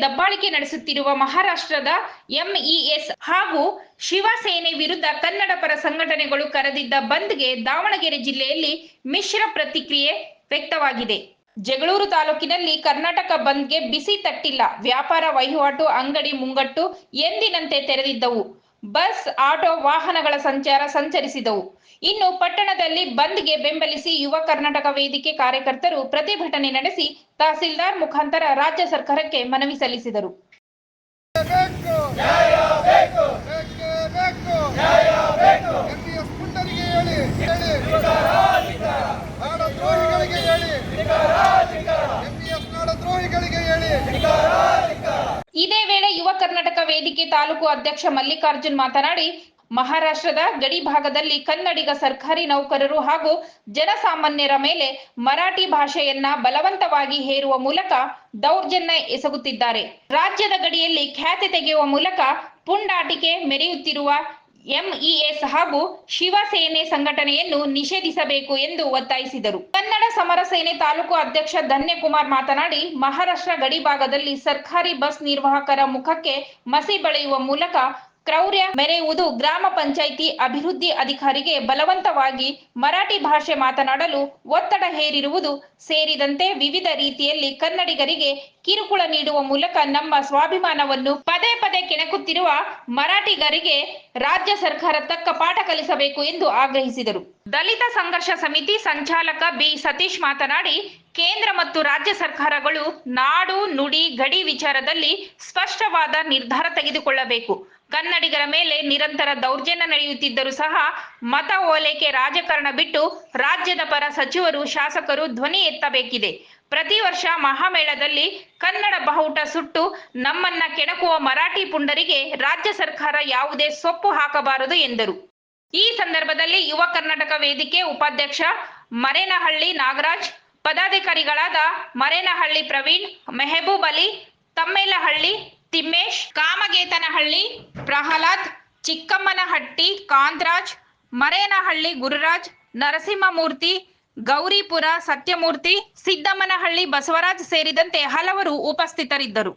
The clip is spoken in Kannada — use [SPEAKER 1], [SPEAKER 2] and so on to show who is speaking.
[SPEAKER 1] ದಬ್ಬಾಳಿಕೆ ನಡೆಸುತ್ತಿರುವ ಮಹಾರಾಷ್ಟ್ರದ ಎಂಇಎಸ್ ಹಾಗೂ ಶಿವಸೇನೆ ವಿರುದ್ಧ ಕನ್ನಡ ಪರ ಸಂಘಟನೆಗಳು ಕರೆದಿದ್ದ ಬಂದ್ಗೆ ದಾವಣಗೆರೆ ಜಿಲ್ಲೆಯಲ್ಲಿ ಮಿಶ್ರ ಪ್ರತಿಕ್ರಿಯೆ ವ್ಯಕ್ತವಾಗಿದೆ. ಜಗಳೂರು ತಾಲೂಕಿನಲ್ಲಿ ಕರ್ನಾಟಕ ಬಂದ್ಗೆ ಬಿಸಿ ತಟ್ಟಿಲ್ಲ. ವ್ಯಾಪಾರ ವಹಿವಾಟು, ಅಂಗಡಿ ಮುಂಗಟ್ಟು ಎಂದಿನಂತೆ ತೆರೆದಿದ್ದವು. ಬಸ್, ಆಟೋ, ವಾಹನಗಳ ಸಂಚಾರ ಸಂಚರಿಸಿದವು. ಇನ್ನು ಪಟ್ಟಣದಲ್ಲಿ ಬಂದ್ಗೆ ಬೆಂಬಲಿಸಿ ಯುವ ಕರ್ನಾಟಕ ವೇದಿಕೆ ಕಾರ್ಯಕರ್ತರು ಪ್ರತಿಭಟನೆ ನಡೆಸಿ ತಹಸೀಲ್ದಾರ್ ಮುಖಾಂತರ ರಾಜ್ಯ ಸರ್ಕಾರಕ್ಕೆ ಮನವಿ ಸಲ್ಲಿಸಿದರು. ಕರ್ನಾಟಕ ವೇದಿಕೆ ತಾಲೂಕು ಅಧ್ಯಕ್ಷ ಮಲ್ಲಿಕಾರ್ಜುನ್ ಮಾತನಾಡಿ, ಮಹಾರಾಷ್ಟ್ರದ ಗಡಿ ಭಾಗದಲ್ಲಿ ಕನ್ನಡಿಗ ಸರ್ಕಾರಿ ನೌಕರರು ಹಾಗೂ ಜನಸಾಮಾನ್ಯರ ಮೇಲೆ ಮರಾಠಿ ಭಾಷೆಯನ್ನ ಬಲವಂತವಾಗಿ ಹೇರುವ ಮೂಲಕ ದೌರ್ಜನ್ಯ ಎಸಗುತ್ತಿದ್ದಾರೆ. ರಾಜ್ಯದ ಗಡಿಯಲ್ಲಿ ಖ್ಯಾತಿ ತೆಗೆಯುವ ಮೂಲಕ ಪುಂಡಾಟಿಕೆ ಮೆರೆಯುತ್ತಿರುವ ಎಂಇಎಸ್ ಹಾಗೂ ಶಿವಸೇನೆ ಸಂಘಟನೆಯನ್ನು ನಿಷೇಧಿಸಬೇಕು ಎಂದು ಒತ್ತಾಯಿಸಿದರು. ಕನ್ನಡ ಸಮರ ಸೇನೆ ತಾಲೂಕು ಅಧ್ಯಕ್ಷ ಧನ್ಯಕುಮಾರ್ ಮಾತನಾಡಿ, ಮಹಾರಾಷ್ಟ್ರ ಗಡಿ ಭಾಗದಲ್ಲಿ ಸರ್ಕಾರಿ ಬಸ್ ನಿರ್ವಾಹಕರ ಮುಖಕ್ಕೆ ಮಸಿ ಬಳಿಯುವ ಮೂಲಕ ಕ್ರೌರ್ಯ ಮೆರೆಯುವುದು ಗ್ರಾಮ ಪಂಚಾಯಿತಿ ಅಭಿವೃದ್ಧಿ ಅಧಿಕಾರಿಗೆ ಬಲವಂತವಾಗಿ ಮರಾಠಿ ಭಾಷೆ ಮಾತನಾಡಲು ಒತ್ತಡ ಹೇರಿರುವುದು ಸೇರಿದಂತೆ ವಿವಿಧ ರೀತಿಯಲ್ಲಿ ಕನ್ನಡಿಗರಿಗೆ ಕಿರುಕುಳ ನೀಡುವ ಮೂಲಕ ನಮ್ಮ ಸ್ವಾಭಿಮಾನವನ್ನು ಪದೇ ಪದೇ ಕೆಣಕುತ್ತಿರುವ ಮರಾಠಿಗರಿಗೆ ರಾಜ್ಯ ಸರ್ಕಾರ ತಕ್ಕ ಪಾಠ ಕಲಿಸಬೇಕು ಎಂದು ಆಗ್ರಹಿಸಿದರು. ದಲಿತ ಸಂಘರ್ಷ ಸಮಿತಿ ಸಂಚಾಲಕ ಬಿ. ಸತೀಶ್ ಮಾತನಾಡಿ, ಕೇಂದ್ರ ಮತ್ತು ರಾಜ್ಯ ಸರ್ಕಾರಗಳು ನಾಡು ನುಡಿ ಗಡಿ ವಿಚಾರದಲ್ಲಿ ಸ್ಪಷ್ಟವಾದ ನಿರ್ಧಾರ ತೆಗೆದುಕೊಳ್ಳಬೇಕು. ಕನ್ನಡಿಗರ ಮೇಲೆ ನಿರಂತರ ದೌರ್ಜನ್ಯ ನಡೆಯುತ್ತಿದ್ದರೂ ಸಹ ಮತ ಓಲೈಕೆ ರಾಜಕಾರಣ ಬಿಟ್ಟು ರಾಜ್ಯದ ಪರ ಸಚಿವರು, ಶಾಸಕರು ಧ್ವನಿ ಎತ್ತಬೇಕಿದೆ. ಪ್ರತಿ ವರ್ಷ ಮಹಾಮೇಳದಲ್ಲಿ ಕನ್ನಡ ಬಾವುಟ ಸುಟ್ಟು ನಮ್ಮನ್ನ ಕೆಣಕುವ ಮರಾಠಿ ಪುಂಡರಿಗೆ ರಾಜ್ಯ ಸರ್ಕಾರ ಯಾವುದೇ ಸೊಪ್ಪು ಹಾಕಬಾರದು ಎಂದರು. ಈ ಸಂದರ್ಭದಲ್ಲಿ ಯುವ ಕರ್ನಾಟಕ ವೇದಿಕೆ ಉಪಾಧ್ಯಕ್ಷ ಮರೇನಹಳ್ಳಿ ನಾಗರಾಜ್, ಪದಾಧಿಕಾರಿಗಳಾದ ಮರೇನಹಳ್ಳಿ ಪ್ರವೀಣ್, ಮೆಹಬೂಬ್ ಅಲಿ, ತಮ್ಮೇಲಹಳ್ಳಿ ತಿಮ್ಮೇಶ್, ಕಾಮಗೇತನಹಳ್ಳಿ, ಪ್ರಹ್ಲಾದ್, ಚಿಕ್ಕಮ್ಮನಹಟ್ಟಿ, ಕಾಂತರಾಜ್, ಮರೇನಹಳ್ಳಿ, ಗುರುರಾಜ್, ನರಸಿಂಹಮೂರ್ತಿ, ಗೌರಿಪುರ, ಸತ್ಯಮೂರ್ತಿ, ಸಿದ್ದಮ್ಮನಹಳ್ಳಿ, ಬಸವರಾಜ್ ಸೇರಿದಂತೆ ಹಲವರು ಉಪಸ್ಥಿತರಿದ್ದರು.